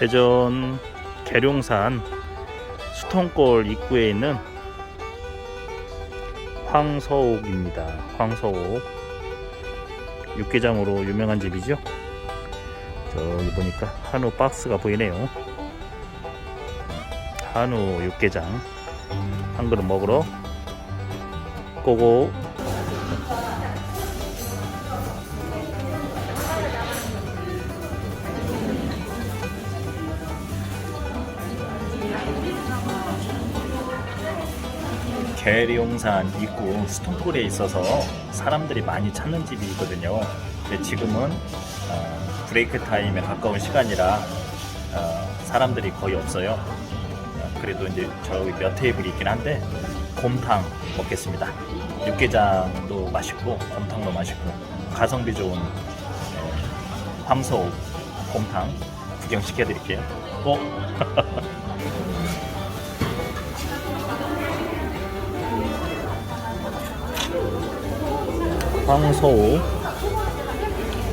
대전 계룡산 수통골 입구에 있는 황서옥입니다. 황서옥 육개장으로 유명한 집이죠. 저기 보니까 한우 박스가 보이네요. 한우 육개장 한 그릇 먹으러 고고 계룡산 입구 수통골에 있어서 사람들이 많이 찾는 집이 있거든요. 근데 지금은 어, 브레이크 타임에 가까운 시간이라 어, 사람들이 거의 없어요. 어, 그래도 이제 저기 몇 테이블이 있긴 한데 곰탕 먹겠습니다. 육개장도 맛있고 곰탕도 맛있고 가성비 좋은 어, 황소 곰탕 구경시켜 드릴게요. 꼭 황소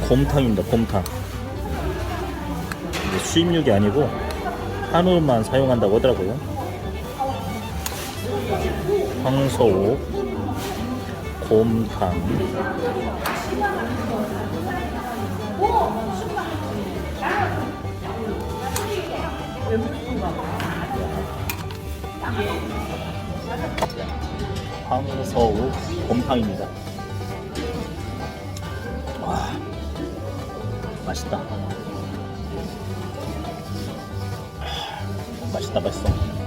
곰탕입니다. 곰탕. 수입육이 아니고 한우만 사용한다고 하더라고요. 황소 곰탕. 황소 곰탕입니다. 와, 맛있다. 맛있다, 맛있어.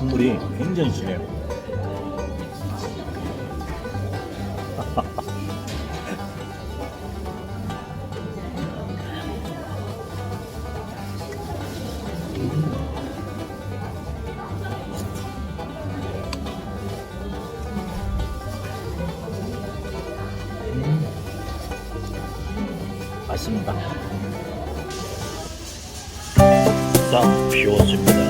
국물이 굉장히 진해요. 맛있습니다. 싹 비워집니다.